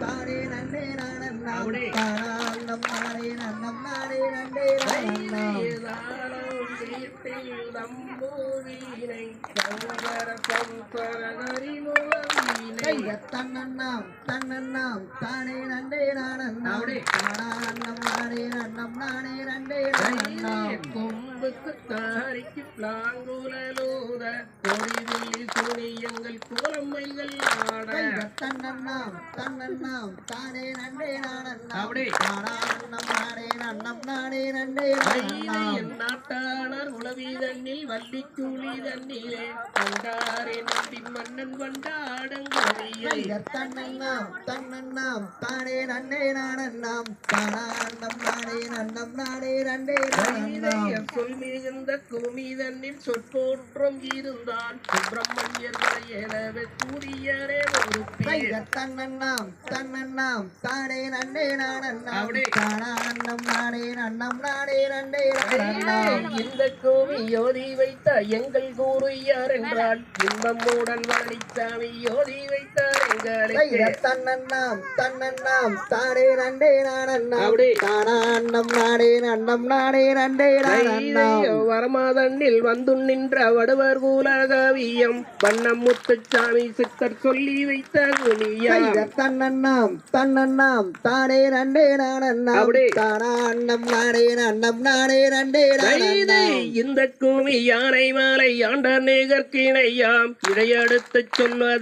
தானே நன்னே நானண்ணா அப்படி. தானாண்ணம் நானே நன்னம் நானே நன்னே தன்னண்ணாம் தன்னண்ணாம் தானே நன்னே அப்படி. நன்னே நானண்ணா கொம்புக்கு தாரிக்கு பிளாங்குலலூத கொடிவில்லி துணியங்கள் கோலமைகள் ஆட. கைய தன்னண்ணாம் தன்னண்ணாம் தானே நன்னே நானண்ணா அப்படி. தானாண்ணம் நானே நன்னம் நானே நானண்ணா என் நாட்டாளர் உளவி தண்ணில் வள்ளி துளி தண்ணிலே கண்டாரே நம்பி மன்னன் கொண்டாடங்கவியை கைய தன்னண்ணாம் தன்னண்ணாம் தானே நன்னே நானண்ணாம் தானாண்ணம் நானே நன்னம் நானே நன்னே சொல் மிகுந்த குமி தன்னில் சொற்போற்றம் இருந்தான். சுப்பிரமணியர் வரையலவே கூறியரே ஒரு தன்னண்ணாம் தன்னண்ணாம் தானே நன்னே நானண்ணாம். தானாண்ணம் நானே நன்னம் நானே நன்னே இந்த கோவி யோதி வைத்த எங்கள் கூறு யார் என்றால் இன்பமுடன் பழனிசாமி யோதி வைத்தார் தன்னண்ணாம் தன்னண்ணாம் தானே நன்னே நானண்ணாம் அப்படி. தானாண்ணம் நானே நன்னம் நானே நன்னே நானண்ணாம் வரமாதண்ணில் வந்து நின்ற வடுவர் கூலகவியம் வண்ணம் முத்துச்சாமி சித்தர் சொல்லி வைத்த குனியா தன்னண்ணாம் தன்னண்ணாம் தானே நன்னே நானண்ணாம் அப்படி. தானாண்ணம் நானே நன்னம் நானே நானண்ணாம் இந்த கூமி யானை மாலை ஆண்ட நிகர்கிணையாம் இதையடுத்து சொல்வதை